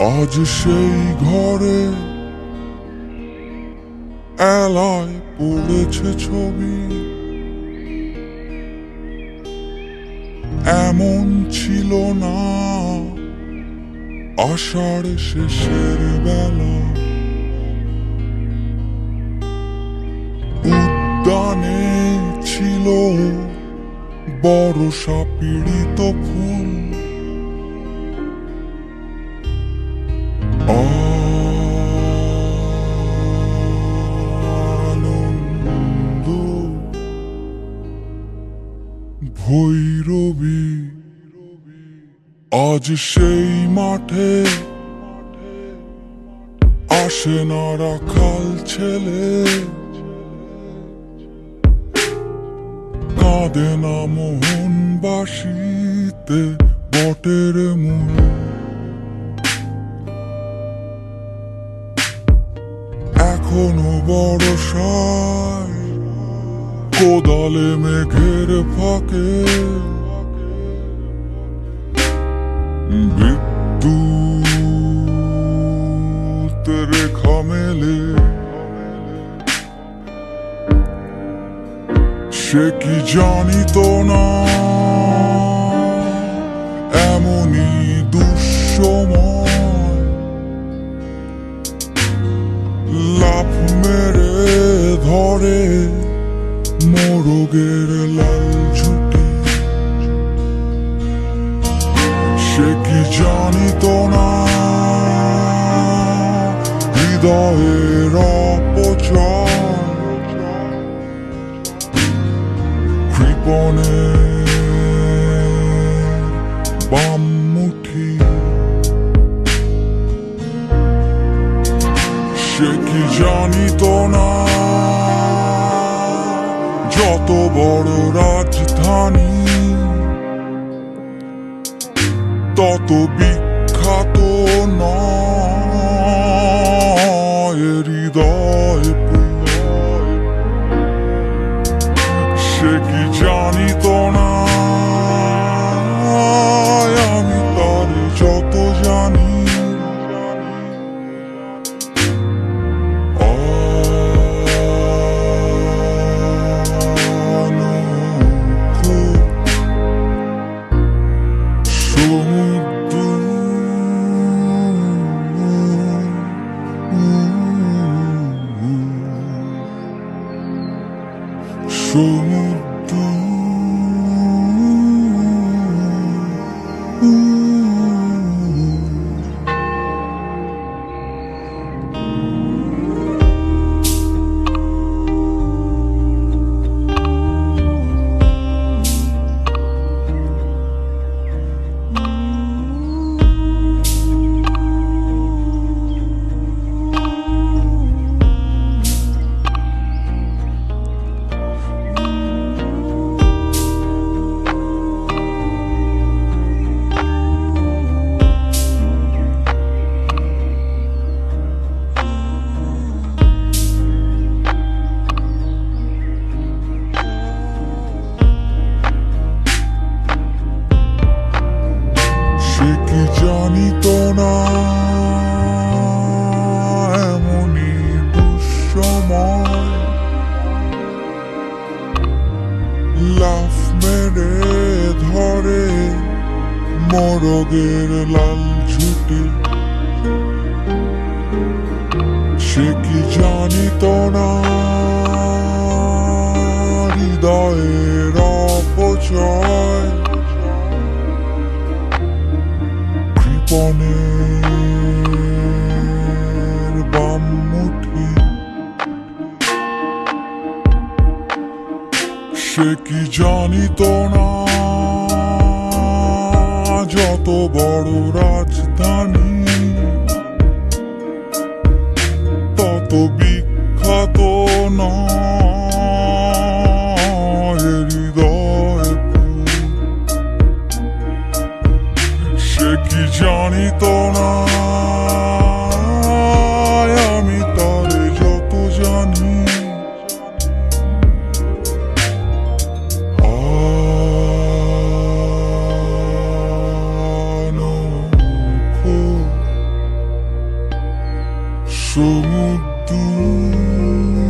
আজ সেই ঘরে এলায় পড়েছে ছবি। এমন ছিল না আষাঢ় শেষের বেলা। উদ্যানে ছিল বড় সাপিড়িত ফুল। ভৈরবী আজ সেই মাঠে আসে না রাখাল ছেলে। কাঁদে না মোহন বাসিতে বটের মূল এখনও বড় সায় কোদালে মেঘের ফাঁকে বিদ্যুৎ রেখা মেলে সে কি জানিত না এমনই দুঃসময় লাফ মেরে ধরে মোরগের লাল ঝুটি সে কি জানিত না? হৃদয়ের অপচয়। কৃপণে সে কি জানিত না? যত বড় রাজধানী। তত বিখ্যাত নয় হৃদয়। tudo. কি জানিত না, এমনই দুঃসময় লাফ মেরে ধরে মরগের লাল ছুটি সে কি জানিত না, হৃদয়ের অপচয়? সে কি জানিত না? যত বড় রাজধানী somos tú.